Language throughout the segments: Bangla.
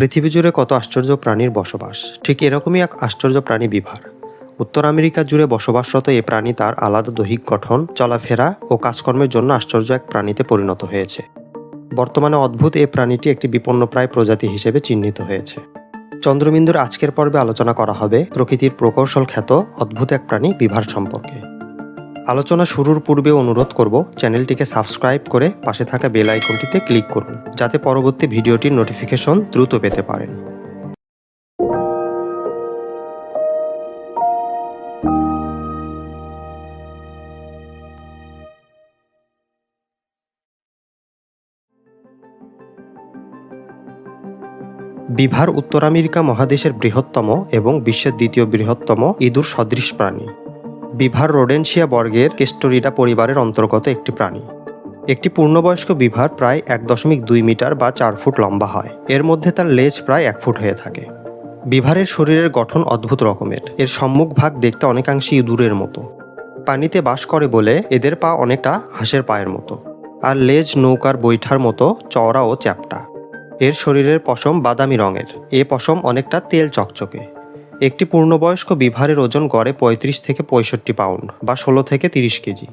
পৃথিবী জুড়ে কত আশ্চর্য প্রাণীর বসবাস? ঠিক এরকমই এক আশ্চর্য প্রাণী বিভার। উত্তর আমেরিকা জুড়ে বসবাসরত এই প্রাণী তার আলাদা দৈহিক গঠন, চলাফেরা ও কাজকর্মের জন্য আশ্চর্য এক প্রাণীতে পরিণত হয়েছে। বর্তমানে অদ্ভুত এই প্রাণীটি একটি বিপন্নপ্রায় প্রজাতি হিসেবে চিহ্নিত হয়েছে। চন্দ্রবিন্দুর আজকের পর্বে আলোচনা করা হবে প্রকৃতির প্রকৌশল খ্যাত অদ্ভুত এক প্রাণী বিভার সম্পর্কে। আলোচনা শুরুর পূর্বে অনুরোধ করব চ্যানেলটিকে সাবস্ক্রাইব করে পাশে থাকা বেল আইকনটিতে ক্লিক করুন, যাতে পরবর্তী ভিডিওটির নোটিফিকেশন দ্রুত পেতে পারেন। বিভার উত্তর আমেরিকা মহাদেশের বৃহত্তম এবং বিশ্বের দ্বিতীয় বৃহত্তম ইঁদুর সদৃশ প্রাণী। বিভার রোডেনশিয়া বর্গের কেস্টোরিডা পরিবারের অন্তর্গত একটি প্রাণী। একটি পূর্ণবয়স্ক বিভার প্রায় এক দশমিক দুই মিটার বা চার ফুট লম্বা হয়। এর মধ্যে তার লেজ প্রায় এক ফুট হয়ে থাকে। বিভারের শরীরের গঠন অদ্ভুত রকমের। এর সম্মুখ ভাগ দেখতে অনেকাংশে ইঁদুরের মতো। পানিতে বাস করে বলে এদের পা অনেকটা হাঁসের পায়ের মতো। আর লেজ, নৌকার বৈঠার মতো চওড়া ও চ্যাপটা। এর শরীরের পশম বাদামি রঙের। এ পশম অনেকটা তেল চকচকে। একটি পূর্ণবয়স্ক বিভারের ওজন গড়ে পঁয়ত্রিশ থেকে পঁয়ষট্টি পাউন্ড বা ষোলো থেকে তিরিশ কেজি।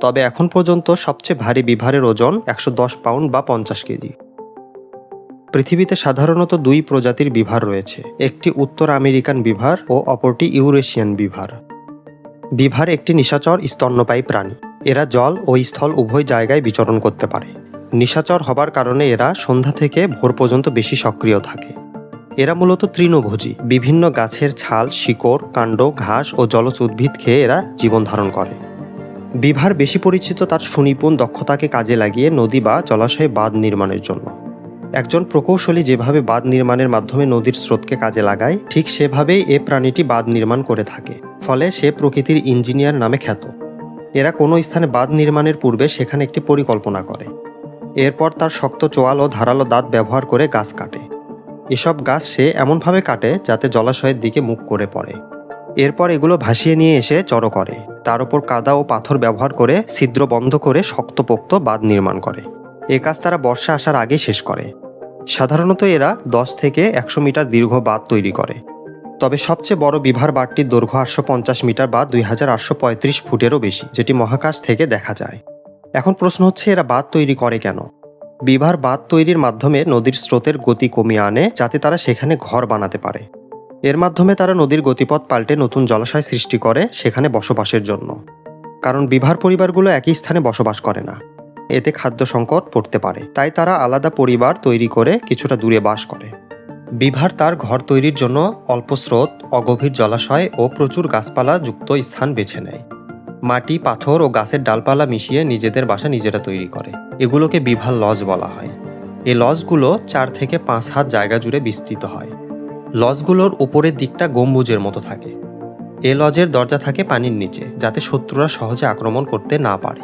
তবে এখন পর্যন্ত সবচেয়ে ভারী বিভারের ওজন একশো দশ পাউন্ড বা পঞ্চাশ কেজি। পৃথিবীতে সাধারণত দুই প্রজাতির বিভার রয়েছে, একটি উত্তর আমেরিকান বিভার ও অপরটি ইউরেশিয়ান বিভার। বিভার একটি নিশাচর স্তন্যপায়ী প্রাণী। এরা জল ও স্থল উভয় জায়গায় বিচরণ করতে পারে। নিশাচর হবার কারণে এরা সন্ধ্যা থেকে ভোর পর্যন্ত বেশি সক্রিয় থাকে। এরা মূলত তৃণভোজী। বিভিন্ন গাছের ছাল, শিকড়, কাণ্ড, ঘাস ও জলজ উদ্ভিদ খেয়ে এরা জীবন ধারণ করে। বিভার বেশি পরিচিত তার সুনিপুণ দক্ষতাকে কাজে লাগিয়ে নদী বা জলাশয়ে বাঁধ নির্মাণের জন্য। একজন প্রকৌশলী যেভাবে বাঁধ নির্মাণের মাধ্যমে নদীর স্রোতকে কাজে লাগায়, ঠিক সেভাবেই এ প্রাণীটি বাঁধ নির্মাণ করে থাকে। ফলে সে প্রকৃতির ইঞ্জিনিয়ার নামে খ্যাত। এরা কোনো স্থানে বাঁধ নির্মাণের পূর্বে সেখানে একটি পরিকল্পনা করে। এরপর তার শক্ত চোয়াল ও ধারালো দাঁত ব্যবহার করে গাছ কাটে। এসব গাছ সে এমনভাবে কাটে যাতে জলাশয়ের দিকে মুখ করে পড়ে। এরপর এগুলো ভাসিয়ে নিয়ে এসে জড়ো করে। তার উপর কাদা ও পাথর ব্যবহার করে ছিদ্র বন্ধ করে শক্তপোক্ত বাঁধ নির্মাণ করে। এ কাজ তারা বর্ষা আসার আগে শেষ করে। সাধারণত এরা দশ থেকে একশো মিটার দীর্ঘ বাঁধ তৈরি করে। তবে সবচেয়ে বড় বিভার বাঁধটির দৈর্ঘ্য আটশো পঞ্চাশ মিটার বা দুই হাজার আটশো পঁয়ত্রিশ ফুটেরও বেশি, যেটি মহাকাশ থেকে দেখা যায়। এখন প্রশ্ন হচ্ছে, এরা বাঁধ তৈরি করে কেন? বিভার বাঁধ তৈরির মাধ্যমে নদীর স্রোতের গতি কমিয়ে আনে যাতে তারা সেখানে ঘর বানাতে পারে। এর মাধ্যমে তারা নদীর গতিপথ পাল্টে নতুন জলাশয় সৃষ্টি করে সেখানে বসবাসের জন্য। কারণ বিভার পরিবারগুলো একই স্থানে বসবাস করে না। এতে খাদ্য সংকট পড়তে পারে। তাই তারা আলাদা পরিবার তৈরি করে কিছুটা দূরে বাস করে। বিভার তার ঘর তৈরির জন্য অল্প স্রোত, অগভীর জলাশয় ও প্রচুর গাছপালা যুক্ত স্থান বেছে নেয়। মাটি, পাথর ও গাছের ডালপালা মিশিয়ে নিজেদের বাসা নিজেরা তৈরি করে। এগুলোকে বিভার লজ বলা হয়। এই লজগুলো চার থেকে পাঁচ হাত জায়গা জুড়ে বিস্তৃত হয়। লজগুলোর উপরের দিকটা গম্বুজের মতো থাকে। এ লজের দরজা থাকে পানির নিচে, যাতে শত্রুরা সহজে আক্রমণ করতে না পারে।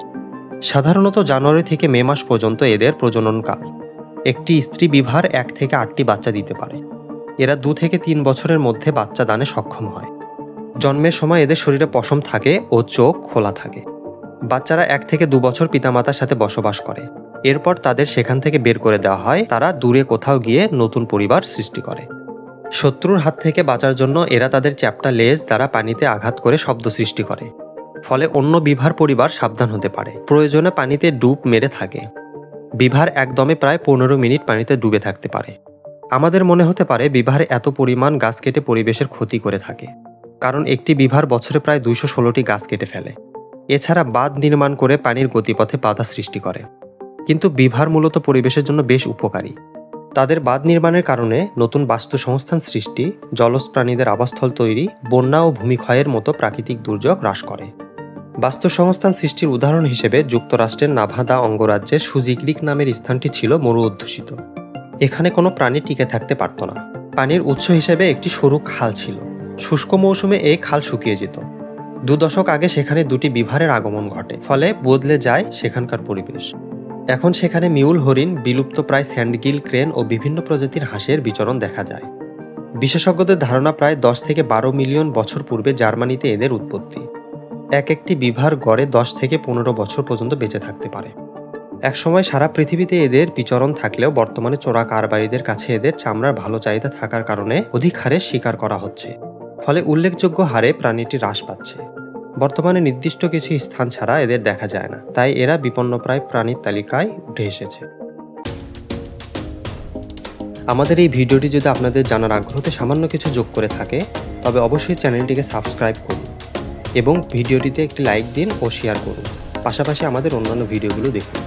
সাধারণত জানুয়ারি থেকে মে মাস পর্যন্ত এদের প্রজননকাল। একটি স্ত্রী বিভার এক থেকে আটটি বাচ্চা দিতে পারে। এরা দু থেকে তিন বছরের মধ্যে বাচ্চা দানে সক্ষম হয়। জন্মের সময় এদের শরীরে পশম থাকে ও চোখ খোলা থাকে। বাচ্চারা এক থেকে দু বছর পিতামাতার সাথে বসবাস করে। এরপর তাদের সেখান থেকে বের করে দেওয়া হয়, তারা দূরে কোথাও গিয়ে নতুন পরিবার সৃষ্টি করে। শত্রুর হাত থেকে বাঁচার জন্য এরা তাদের চ্যাপটা লেজ দ্বারা পানিতে আঘাত করে শব্দ সৃষ্টি করে। ফলে অন্য বিভার পরিবার সাবধান হতে পারে। প্রয়োজনে পানিতে ডুব মেরে থাকে। বিভার একদমে প্রায় পনেরো মিনিট পানিতে ডুবে থাকতে পারে। আমাদের মনে হতে পারে বিভার এত পরিমাণ গাছ কেটে পরিবেশের ক্ষতি করে থাকে। কারণ একটি বিভার বছরে প্রায় দুইশো ষোলোটি গাছ কেটে ফেলে। এছাড়া বাঁধ নির্মাণ করে পানির গতিপথে বাধা সৃষ্টি করে। কিন্তু বিভার মূলত পরিবেশের জন্য বেশ উপকারী। তাদের বাঁধ নির্মাণের কারণে নতুন বাস্তু সংস্থান সৃষ্টি জলজ প্রাণীদের আবাসস্থল তৈরি, বন্যা ও ভূমিক্ষয়ের মতো প্রাকৃতিক দুর্যোগ হ্রাস করে। বাস্তু সংস্থান সৃষ্টির উদাহরণ হিসেবে যুক্তরাষ্ট্রের নাভাদা অঙ্গরাজ্যের সুজিক্রিক নামের স্থানটি ছিল মরু অধ্যুষিত। এখানে কোনো প্রাণী টিকে থাকতে পারত না। পানির উৎস হিসেবে একটি সরু খাল ছিল। শুষ্ক মৌসুমে এই খাল শুকিয়ে যেত। দু দশক আগে সেখানে দুটি বিভারের আগমন ঘটে, ফলে বদলে যায় সেখানকার পরিবেশ। এখন সেখানে মিউল, হরিণ, বিলুপ্ত প্রায় স্যান্ডগিল, ক্রেন ও বিভিন্ন প্রজাতির হাঁসের বিচরণ দেখা যায়। বিশেষজ্ঞদের ধারণা প্রায় দশ থেকে বারো মিলিয়ন বছর পূর্বে জার্মানিতে এদের উৎপত্তি। এক একটি বিভার গড়ে দশ থেকে পনেরো বছর পর্যন্ত বেঁচে থাকতে পারে। একসময় সারা পৃথিবীতে এদের বিচরণ থাকলেও বর্তমানে চোরা কারবারিদের কাছে এদের চামড়ার ভালো চাহিদা থাকার কারণে অধিক হারে শিকার করা হচ্ছে। ফলে উল্লেখযোগ্য হারে প্রাণীটি হ্রাস পাচ্ছে। বর্তমানে নির্দিষ্ট কিছু স্থান ছাড়া এদের দেখা যায় না, তাই এরা বিপন্নপ্রায় প্রাণীর তালিকায় উঠে এসেছে। আমাদের এই ভিডিওটি যদি আপনাদের জানার আগ্রহতে সামান্য কিছু যোগ করে থাকে, তবে অবশ্যই চ্যানেলটিকে সাবস্ক্রাইব করুন এবং ভিডিওটিতে একটি লাইক দিন ও শেয়ার করুন। পাশাপাশি আমাদের অন্যান্য ভিডিওগুলো দেখুন।